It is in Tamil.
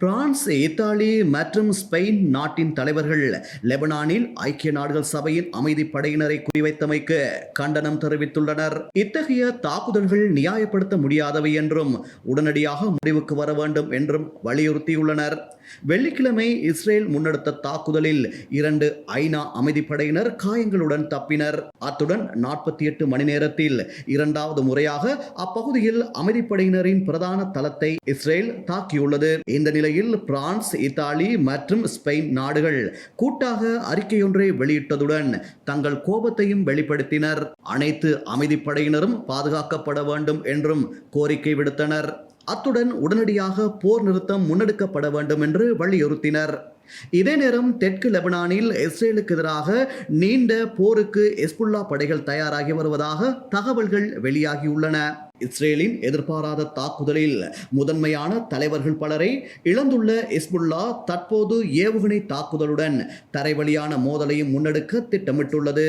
பிரான்ஸ் இத்தாலி மற்றும் ஸ்பெயின் நாட்டின் தலைவர்கள் லெபனானில் ஐக்கிய நாடுகள் சபையின் அமைதி படையினரை குறிவைத்தமைக்கு கண்டனம் தெரிவித்துள்ளனர். இத்தகைய தாக்குதல்கள் நியாயப்படுத்த முடியாதவை என்றும் உடனடியாக முடிவுக்கு வர வேண்டும் என்றும் வலியுறுத்தியுள்ளனர். வெள்ளிக்கிழமை இஸ்ரேல் முன்னெடுத்த தாக்குதலில் இரண்டு ஐநா அமைதிப்படையினர் காயங்களுடன் தப்பினர். அத்துடன் நாற்பத்தி எட்டு மணி நேரத்தில் இரண்டாவது முறையாக அப்பகுதியில் அமைதிப்படையினரின் பிரதான தளத்தை இஸ்ரேல் தாக்கியுள்ளது. இந்த நிலையில் பிரான்ஸ் இத்தாலி மற்றும் ஸ்பெயின் நாடுகள் கூட்டாக அறிக்கையொன்றை வெளியிட்டதுடன் தங்கள் கோபத்தையும் வெளிப்படுத்தினர். அனைத்து அமைதிப்படையினரும் பாதுகாக்கப்பட வேண்டும் என்றும் கோரிக்கை விடுத்தனர். அத்துடன் உடனடியாக போர் நிறுத்தம் முன்னெடுக்கப்பட வேண்டும் என்று வலியுறுத்தினர். இதே நேரம் தெற்கு லெபனானில் இஸ்ரேலுக்கு எதிராக நீண்ட போருக்கு எஸ்புல்லா படைகள் தயாராகி வருவதாக தகவல்கள் வெளியாகியுள்ளன. இஸ்ரேலின் எதிர்பாராத தாக்குதலில் முதன்மையான தலைவர்கள் பலரை இழந்துள்ள இஸ்புல்லா தற்போது ஏவுகணை தாக்குதலுடன் தரைவழியான மோதலையும் முன்னெடுக்க திட்டமிட்டுள்ளது.